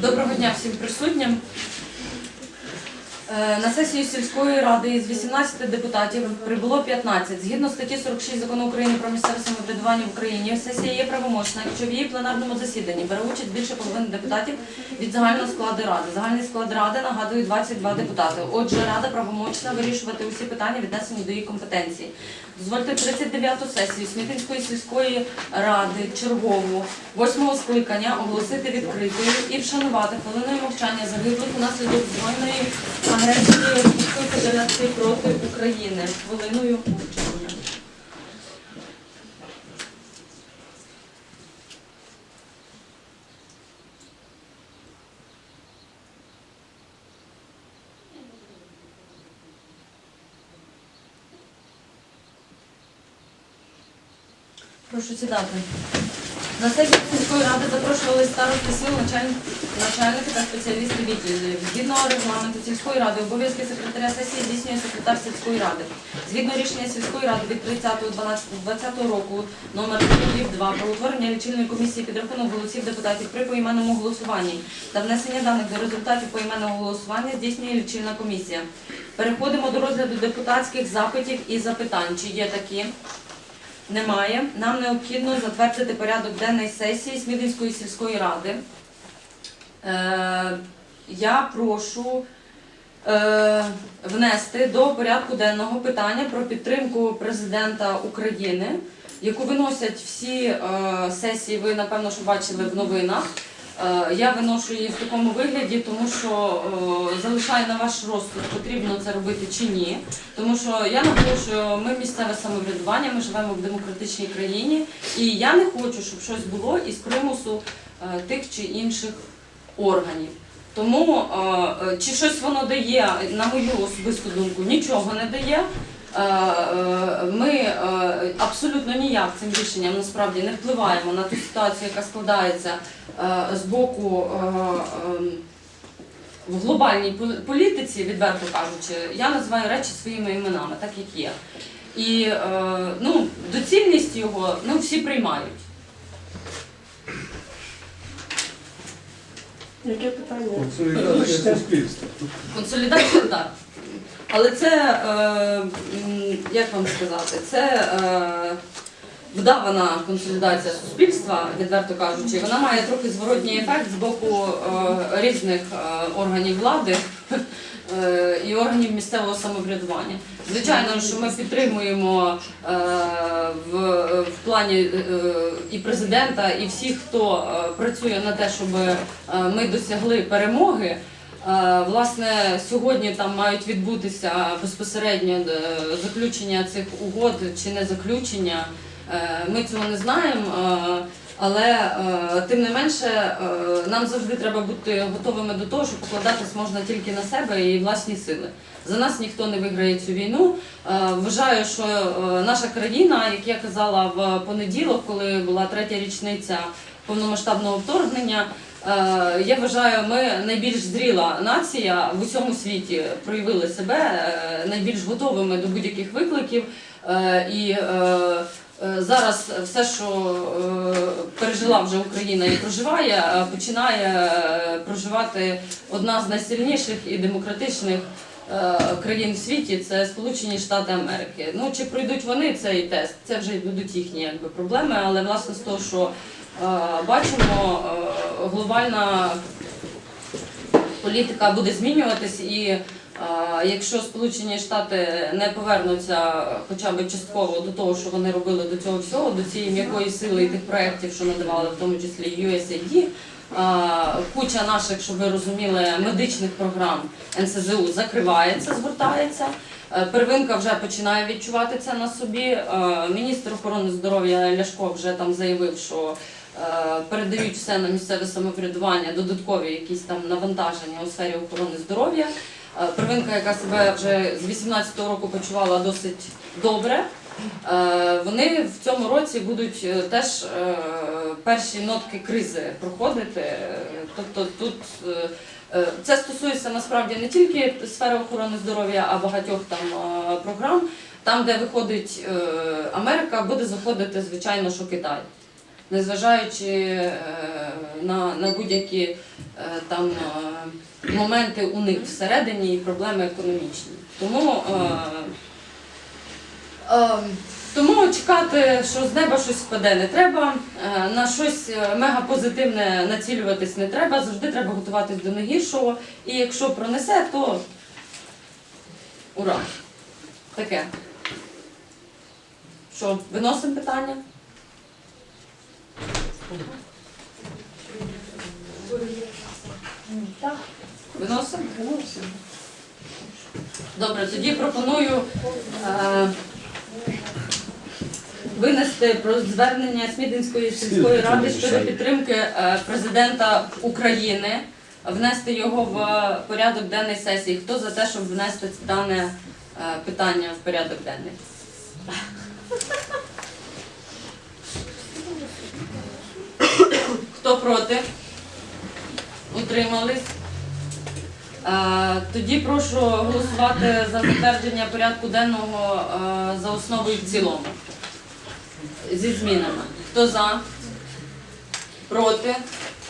Доброго дня всім присутнім. Е, На сесію сільської ради із 18 депутатів прибуло 15. Згідно статті 46 закону України про місцеве самоврядування в Україні, сесія є правомочна, якщо в її пленарному засіданні бере участь більше половини депутатів від загального складу ради. Загальний склад ради нагадую 22 депутати. Отже, рада правомочна вирішувати усі питання, віднесені до її компетенції. Дозвольте 39-ту сесію Смітинської сільської ради чергову восьмого скликання оголосити відкритою і вшанувати хвилиною мовчання загиблих унаслідок збройної агресії Російської Федерації проти України. Хвилиною мовчання. Прошу сідати. На сесію сільської ради запрошували старости сіл, начальники та спеціалісти відділів. Згідно регламенту сільської ради, обов'язки секретаря сесії здійснює секретар сільської ради. Згідно рішення сільської ради від 30.12.2020 року номер 2 про утворення лічильної комісії підрахунок голосів депутатів при поіменному голосуванні та внесення даних до результатів поіменного голосування здійснює лічильна комісія. Переходимо до розгляду депутатських запитів і запитань. Чи є такі? Немає. Нам необхідно затвердити порядок денної сесії Смілінської сільської ради. Е, я прошу е, внести до порядку денного питання про підтримку президента України, яку виносять всі е, сесії. Ви напевно що бачили в новинах. Е, Я виношу її в такому вигляді, тому що е, залишаю на ваш розсуд, потрібно це робити чи ні. Тому що я наголошую, ми місцеве самоврядування, ми живемо в демократичній країні, і я не хочу, щоб щось було із примусу е, тих чи інших органів. Тому чи щось воно дає, на мою особисту думку, нічого не дає. Е, е, Ми е, абсолютно ніяк цим рішенням насправді не впливаємо на ту ситуацію, яка складається з боку в глобальній політиці, відверто кажучи, я називаю речі своїми іменами, так як є. І ну, доцільність його ну, всі приймають. Яке питання? Консолідація суспільства. Консолідація так. Але це, е, як вам сказати, це е, вдавана консолідація суспільства, відверто кажучи. Вона має трохи зворотній ефект з боку е, різних е, органів влади е, і органів місцевого самоврядування. Звичайно, що ми підтримуємо е, в, в плані е, і президента, і всіх, хто працює на те, щоб ми досягли перемоги. Е, Власне, сьогодні там мають відбутися безпосередньо е, заключення цих угод чи не заключення. Е, Ми цього не знаємо, але тим не менше нам завжди треба бути готовими до того, що покладатись можна тільки на себе і власні сили. За нас ніхто не виграє цю війну. Вважаю, що наша країна, як я казала в понеділок, коли була третя річниця повномасштабного вторгнення. Е, Я вважаю, ми найбільш зріла нація в усьому світі проявили себе е, найбільш готовими до будь-яких викликів. Е, І зараз все, що пережила вже Україна і проживає, починає проживати одна з найсильніших і демократичних країн в світі це Сполучені Штати Америки. Ну чи пройдуть вони цей тест? Це вже будуть їхні якби проблеми, але власне з того, що бачимо, е, глобальна політика буде змінюватись і. е, Якщо Сполучені Штати не повернуться хоча б частково до того, що вони робили до цього всього, до цієї м'якої сили і тих проєктів, що надавали, в тому числі USAID, е, куча наших, щоб ви розуміли, медичних програм НСЗУ закривається, згортається. Е, Первинка вже починає відчувати це на собі. Е, Міністр охорони здоров'я Ляшко вже там заявив, що е, передають все на місцеве самоврядування, додаткові якісь там навантаження у сфері охорони здоров'я. Е, Первинка, яка себе вже з 18-го року почувала досить добре. е, Вони в цьому році будуть е, теж е, перші нотки кризи проходити. Е, Тобто тут е, е, це стосується насправді не тільки сфери охорони здоров'я, а багатьох там е, програм. Там, де виходить е, Америка, буде заходити, звичайно, що Китай. Незважаючи е, на, на будь-які е, там е, моменти у них всередині і проблеми економічні. Тому, тому чекати, що з неба щось впаде, не треба. На щось мегапозитивне націлюватись не треба. Завжди треба готуватись до найгіршого. І якщо пронесе, то ура! Таке. Що, виносимо питання? Виносимо? Добре, тоді пропоную е, винести про звернення Смідинської сільської ради щодо підтримки е, президента України, внести його в порядок денний сесії. Хто за те, щоб внести дане е, питання в порядок денний? Хто проти? Утримались? Е, Тоді прошу голосувати за затвердження порядку денного е, за основу і в цілому. Зі змінами. Хто за? Проти?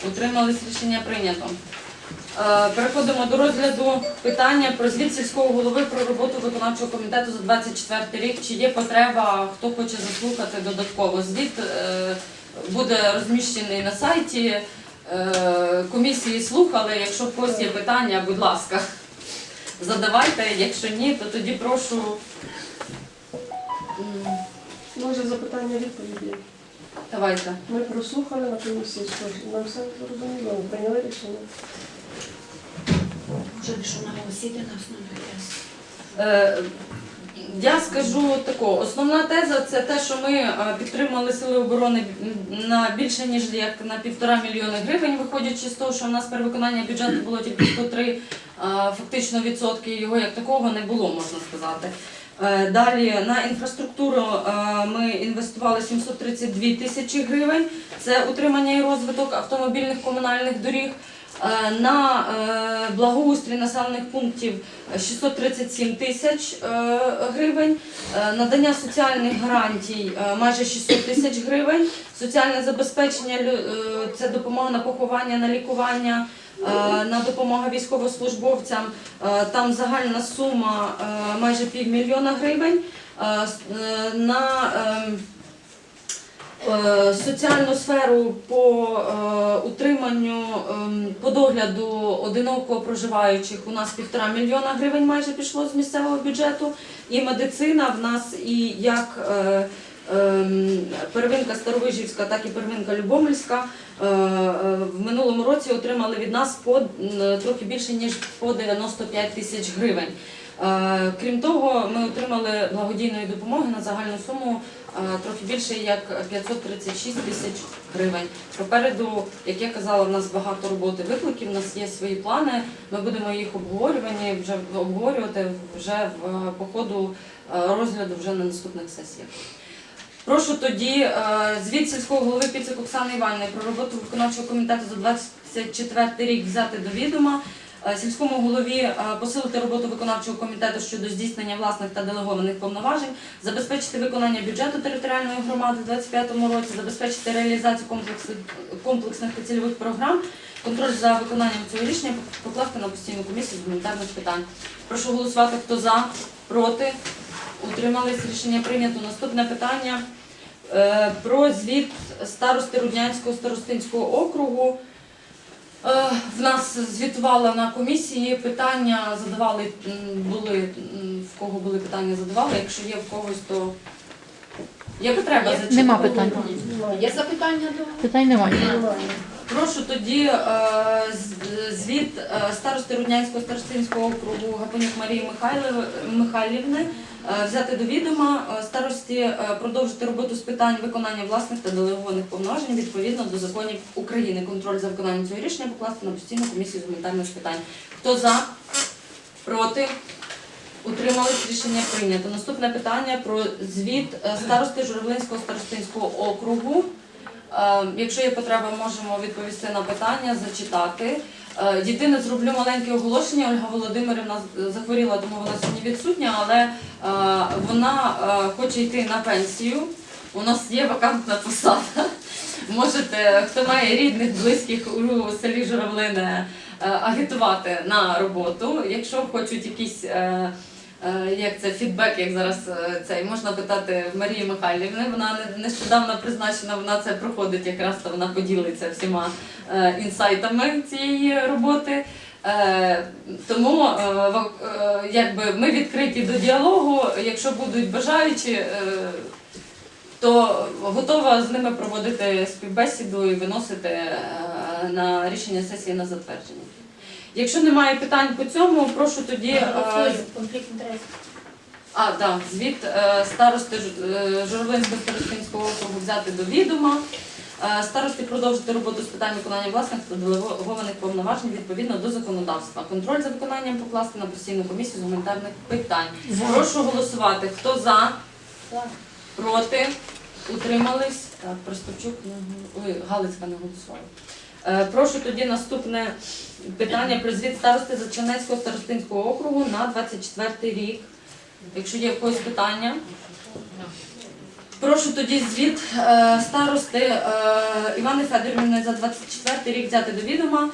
Утримались рішення прийнято. Е, Переходимо до розгляду питання про звіт сільського голови про роботу виконавчого комітету за 24 рік. Чи є потреба, хто хоче заслухати додатково? Звіт буде розміщений на сайті. Е, Комісії слухали. Якщо в когось є питання, будь ласка, задавайте. Якщо ні, то тоді прошу. Може запитання відповіді. Давайте. Ми прослухали на комісії, що нам все зрозуміло, ми прийняли рішення. Може, що наголосити на основну тезу? Я скажу тако, основна теза це те, що ми е, підтримали сили оборони на більше ніж як на півтора мільйони гривень, виходячи з того, що у нас перевиконання бюджету було тільки 103 е, фактично відсотки, його як такого не було, можна сказати. Е, Далі на інфраструктуру ми інвестували 732 тисячі гривень. Це утримання і розвиток автомобільних комунальних доріг. Е, На е, благоустрій населених пунктів 637 тисяч е, гривень, Е, надання соціальних гарантій майже 600 тисяч гривень, соціальне забезпечення це допомога на поховання, на лікування, на допомогу військовослужбовцям. Там загальна сума майже півмільйона гривень. На ем, соціальну сферу по е, утриманню ем, по догляду одиноко проживаючих у нас півтора мільйона гривень майже пішло з місцевого бюджету. І медицина в нас і як е, ем, первинка Старовижівська, так і первинка Любомельська е, е, в минулому році отримали від нас по трохи більше ніж по 95 тисяч гривень. Е, Крім того, ми отримали благодійної допомоги на загальну суму е, трохи більше як 536 тисяч гривень. Попереду, як я казала, в нас багато роботи викликів, у нас є свої плани. Ми будемо їх обговорювані вже обговорювати вже в по ходу е, розгляду вже на наступних сесіях. Прошу тоді звіт сільського голови Піцик Оксани Іванівни про роботу виконавчого комітету за 24 рік взяти до відома. Е, Сільському голові е, посилити роботу виконавчого комітету щодо здійснення власних та делегованих повноважень, забезпечити виконання бюджету територіальної громади у 2025 році, забезпечити реалізацію комплексних, та цільових програм, контроль за виконанням цього рішення покласти на постійну комісію з гуманітарних питань. Прошу голосувати, хто за, проти, утримались. Рішення прийнято. Наступне питання е, про звіт старости Руднянського старостинського округу. Е, В нас звітувала на комісії питання, задавали були в кого були питання, задавали. Якщо є в когось, то є потреба зачитати? Нема питань. Є запитання до Питань немає. Прошу тоді е, звіт е, старости Руднянського старостинського округу Гапонюк Марії Михайлівни е, взяти до відома старості продовжити роботу з питань виконання власних та делегованих повноважень відповідно до законів України. Контроль за виконанням цього рішення покласти на постійну комісію з гуманітарних питань. Хто за? Проти? Утримались рішення прийнято. Наступне питання про звіт старости Журавлинського старостинського округу. Е, Якщо є потреба, можемо відповісти на питання, зачитати. Е, Єдине, зроблю маленьке оголошення. Ольга Володимирівна захворіла, тому вона сьогодні відсутня, але е, вона е, хоче йти на пенсію. У нас є вакантна посада. можете, хто має рідних, близьких у селі Журавлине, агітувати на роботу. Якщо хочуть якісь. Е, Як це фідбек, як зараз е, цей можна питати в Марії Михайлівни. Вона не- нещодавно призначена, вона це проходить якраз то вона поділиться всіма е, інсайтами цієї роботи. Тому якби ми відкриті до діалогу. Якщо будуть бажаючі, то готова з ними проводити співбесіду і виносити на рішення сесії на затвердження. Якщо немає питань по цьому, прошу тоді. е, Конфлікт інтересів. а, да, звіт е, старости е, Журавлинського старостинського округу взяти до відома. Е, Старості продовжити роботу з питань виконання власних та делегованих повноважень відповідно до законодавства. Контроль за виконанням покласти на постійну комісію з гуманітарних питань. Прошу голосувати. Хто за, За. проти, утримались? Так, Приступчук, не ой, Галицька не голосувала. Е, Прошу тоді наступне питання про звіт старости Зачинецького старостинського округу на 24 рік. Якщо є в когось питання. Прошу тоді звіт е, старости е, Івани Федорівни за 24 рік взяти до відома.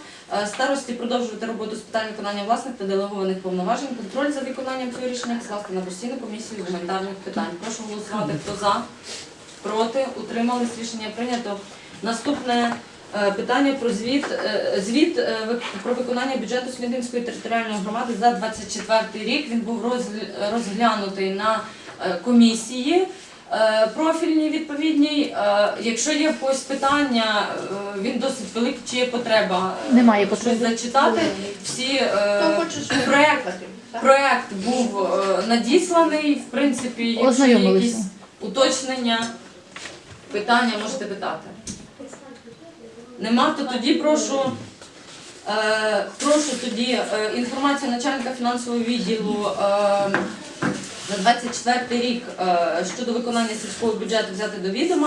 Старості продовжувати роботу з питань виконання власних та делегованих повноважень, контроль за виконанням цього рішення скласти на постійну комісію гуманітарних питань. Прошу голосувати, хто за, проти, утримались, рішення прийнято. Наступне питання про звіт, е, звіт е, про виконання бюджету Смілинської територіальної громади за 24 рік. Він був розглянутий на е, комісії. е, Профільній відповідній, Е, якщо є в когось питання, е, він досить великий, чи є потреба е, Немає щось потреби. зачитати. Всі е, проект, проект був е, надісланий. В принципі, якщо є Ознайомилися. якісь уточнення, питання можете питати. Нема, то тоді прошу. Е, прошу тоді е, інформацію начальника фінансового відділу е, за 24 рік е, щодо виконання сільського бюджету взяти до відома.